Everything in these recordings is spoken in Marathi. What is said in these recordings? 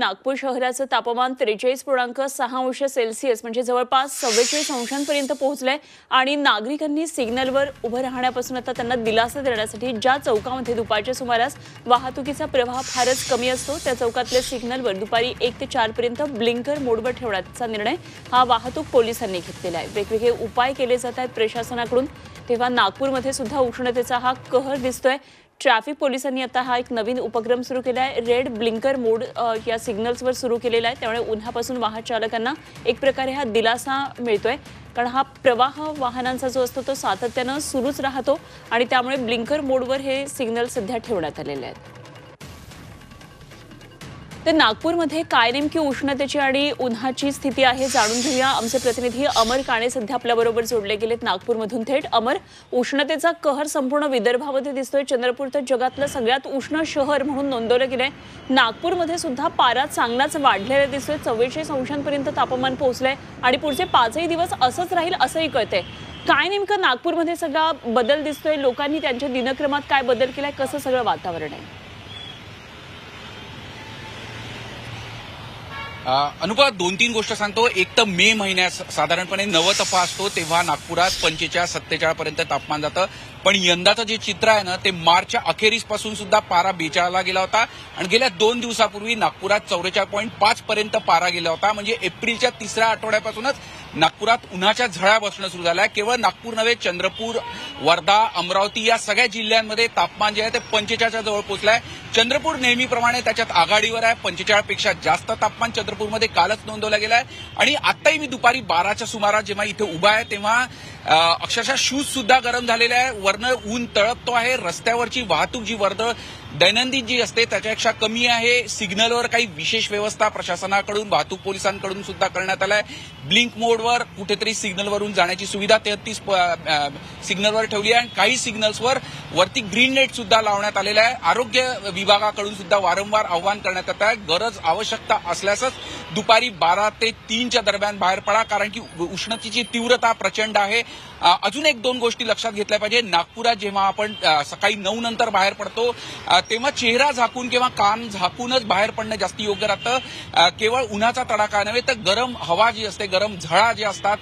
नागपूर शहराचं तापमान त्रेचाळीस पूर्णांक सहा अंश सेल्सिअस म्हणजे जवळपास चव्वेचाळीस अंशांपर्यंत पोहोचलंय. आणि नागरिकांनी सिग्नलवर उभं राहण्यापासून आता त्यांना दिलासा देण्यासाठी ज्या चौकामध्ये दुपारच्या सुमारास वाहतुकीचा प्रवाह फारच कमी असतो त्या चौकातल्या सिग्नलवर दुपारी एक ते चारपर्यंत ब्लिंकर मोडवर ठेवण्याचा निर्णय हा वाहतूक पोलिसांनी घेतलेला आहे. वेगवेगळे उपाय केले जात आहेत प्रशासनाकडून. तेव्हा नागपूरमध्ये सुद्धा उष्णतेचा हा कहर दिसतोय. ट्रॅफिक पोलिसांनी आता हा एक नवीन उपक्रम सुरू केला आहे. रेड ब्लिंकर मोड या सिग्नल्सवर सुरू केलेला आहे. त्यामुळे उन्हापासून वाहन चालकांना एक प्रकारे हा दिलासा मिळतोय. कारण हा प्रवाह वाहनांचा जो असतो तो सातत्यानं सुरूच राहतो आणि त्यामुळे ब्लिंकर मोडवर हे सिग्नल सध्या ठेवण्यात आलेले आहेत. तर नागपूरमध्ये काय नेमकी उष्णतेची आणि उन्हाची स्थिती आहे जाणून घेऊया. आमचे प्रतिनिधी अमर काणे सध्या आपल्याबरोबर जोडले गेलेत नागपूरमधून थेट. अमर उष्णतेचा कहर संपूर्ण विदर्भामध्ये दिसतोय. चंद्रपूर तर जगातलं सगळ्यात उष्ण शहर म्हणून नोंदवलं गेलंय. नागपूरमध्ये सुद्धा पारा चांगलाच वाढलेला दिसतोय. चव्वेचाळीस अंशांपर्यंत तापमान पोहोचलंय आणि पुढचे पाचही दिवस असंच राहील असंही कळतंय. काय नेमकं नागपूरमध्ये सगळा बदल दिसतोय? लोकांनी त्यांच्या दिनक्रमात काय बदल केलाय? कसं सगळं वातावरण आहे? अनुपा दोन तीन गोष्ट सांगतो. एक तर मे महिन्यात साधारणपणे नव तपा असतो तेव्हा नागपुरात पंचेचाळीस सत्तेचाळीस पर्यंत तापमान जातं. पण यंदाचं जे चित्र आहे ना ते मार्चच्या अखेरीसपासून सुद्धा पारा बेचाळला गेला होता. आणि गेल्या दोन दिवसापूर्वी नागपुरात चौवेचाळीस पॉईंट पाच पर्यंत पारा गेला होता. म्हणजे एप्रिलच्या तिसऱ्या आठवड्यापासूनच नागपुरात उन्हाच्या झळा बसणं सुरू झाल्या. केवळ नागपूर नव्हे चंद्रपूर वर्धा अमरावती या सगळ्या जिल्ह्यांमध्ये तापमान जे आहे ते पंचेचाळीसच्या जवळ पोहोचलंय. चंद्रपूर नेहमीप्रमाणे त्याच्यात आघाडीवर आहे. पंचेचाळीसपेक्षा जास्त तापमान चंद्रपूरमध्ये कालच नोंदवलं गेलं आहे आणि आत्ताही मी दुपारी बाराच्या सुमारास जेव्हा इथे उभा आहे तेव्हा अक्षरशः शूज सुद्धा गरम झालेले आहे. वरनं ऊन तळपतो आहे. रस्त्यावरची वाहतूक जी वर्दळ दैनंदिन जी असते त्याच्यापेक्षा कमी आहे. सिग्नलवर काही विशेष व्यवस्था प्रशासनाकडून वाहतूक पोलिसांकडून सुद्धा करण्यात आलाय. ब्लिंक मोड सिग्नलवर कुठेतरी सिग्नलवरून जाण्याची सुविधा तेहतीस सिग्नलवर ठेवली आहे. आणि काही सिग्नल्सवर वरती ग्रीन नेट सुद्धा लावण्यात आलेलं आहे. आरोग्य विभागाकडून सुद्धा वारंवार आव्हान करण्यात येत आहे. गरज आवश्यकता असल्यासच दुपारी बारा ते तीनच्या दरम्यान बाहेर पडा कारण की उष्णतेची तीव्रता प्रचंड आहे. अजून एक दोन गोष्टी लक्षात घेतल्या पाहिजे. नागपुरात जेव्हा आपण सकाळी नऊ नंतर बाहेर पडतो तेव्हा चेहरा झाकून किंवा कान झाकूनच बाहेर पडणं जास्ती योग्य राहतं. केवळ उन्हाचा तडाखा नव्हे तर गरम हवा जी असते गरम झळा जे असतात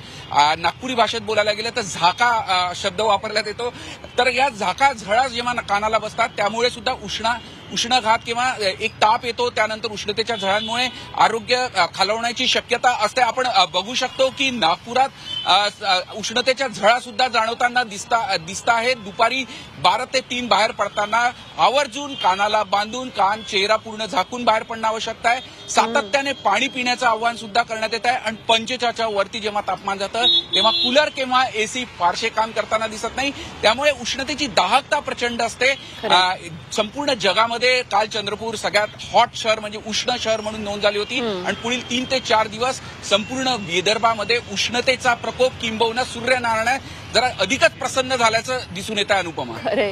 नागपुरी भाषेत बोलायला गेलं तर झाका शब्द वापरण्यात येतो. तर या झाका झळा जेव्हा कानाला बसतात त्यामुळे सुद्धा उष्णा उष्णघात किंवा एक ताप येतो. त्यानंतर उष्णतेच्या झळांमुळे आरोग्य खालवण्याची शक्यता असते. आपण बघू शकतो की नागपुरात उष्णतेच्या झळा सुद्धा जाणवताना दिसता दिसत आहेत दुपारी बारा ते तीन बाहेर पडताना आवर्जून कानाला बांधून कान चेहरा पूर्ण झाकून बाहेर पडणं आवश्यक आहे. सातत्याने पाणी पिण्याचं आव्हान सुद्धा करण्यात येत आहे. आणि पंचेचाळीसच्या वरती जेव्हा तापमान जातं तेव्हा कूलर किंवा एसी फारसे काम करताना दिसत नाही. त्यामुळे उष्णतेची दाहकता प्रचंड असते. संपूर्ण जगामध्ये काल चंद्रपूर सगळ्यात हॉट शहर म्हणजे उष्ण शहर म्हणून नोंद झाली होती. आणि पुढील तीन ते चार दिवस संपूर्ण विदर्भामध्ये उष्णतेचा प्रकोप किंबहुना सूर्यनारायण जरा अधिकच प्रसन्न झाल्याचं दिसून येत आहे अनुपमा अरे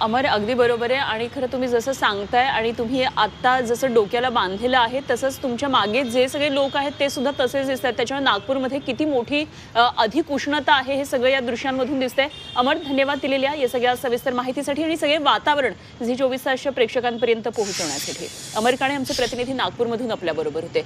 अमर अगदी बरोबर आहे. आणि खरं तुम्ही जसं सांगताय आणि तुम्ही आता जसं डोक्याला बांधलेलं आहे तसंच तुमच्या मागे जे सगळे लोक आहेत ते सुद्धा तसेच दिसत आहेत त्याच्यामुळे नागपूरमध्ये किती मोठी अधिक उष्णता आहे हे सगळं या दृश्यांमधून दिसतंय. अमर धन्यवाद दिलेल्या या सगळ्या सविस्तर माहितीसाठी आणि सगळे वातावरण झी चोवीस तासच्या प्रेक्षकांपर्यंत पोहोचवण्यासाठी. अमर काणे आमचे प्रतिनिधी नागपूरमधून आपल्याबरोबर होते.